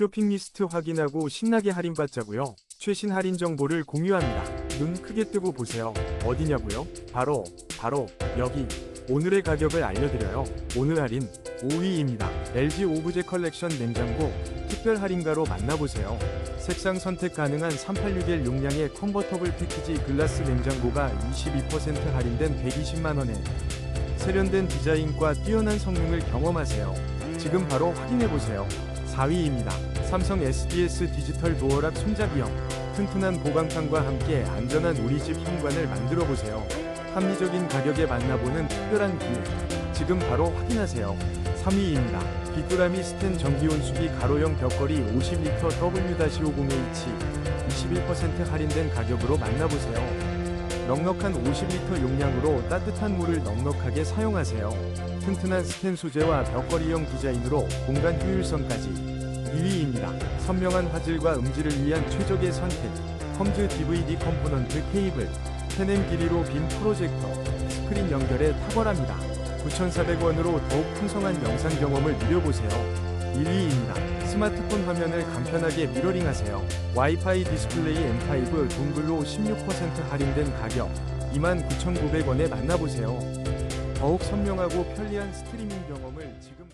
쇼핑 리스트 확인하고 신나게 할인받자고요. 최신 할인 정보를 공유합니다. 눈 크게 뜨고 보세요. 어디냐고요? 바로 바로 여기. 오늘의 가격을 알려드려요. 오늘 할인 5위입니다. LG 오브제 컬렉션 냉장고 특별 할인가로 만나보세요. 색상 선택 가능한 386L 용량의 컨버터블 패키지 글라스 냉장고가 22% 할인된 120만원에 세련된 디자인과 뛰어난 성능을 경험하세요. 지금 바로 확인해보세요. 4위입니다. 삼성 SDS 디지털 도어락 손잡이형 튼튼한 보강판과 함께 안전한 우리집 현관을 만들어 보세요. 합리적인 가격에 만나보는 특별한 기회. 지금 바로 확인하세요. 3위입니다. 비뚜라미 스텐 전기온수기 가로형 벽걸이 50L W-50H 21% 할인된 가격으로 만나보세요. 넉넉한 50리터 용량으로 따뜻한 물을 넉넉하게 사용하세요. 튼튼한 스텐 소재와 벽걸이형 디자인으로 공간 효율성까지 2위입니다. 선명한 화질과 음질을 위한 최적의 선택. 컴즈 DVD 컴포넌트 케이블. 페넴 길이로 빈 프로젝터. 스크린 연결에 탁월합니다. 9,400원으로 더욱 풍성한 영상 경험을 누려보세요. 1위입니다. 스마트폰 화면을 간편하게 미러링하세요. 와이파이 디스플레이 M5 동글로 16% 할인된 가격 29,900원에 만나보세요. 더욱 선명하고 편리한 스트리밍 경험을 지금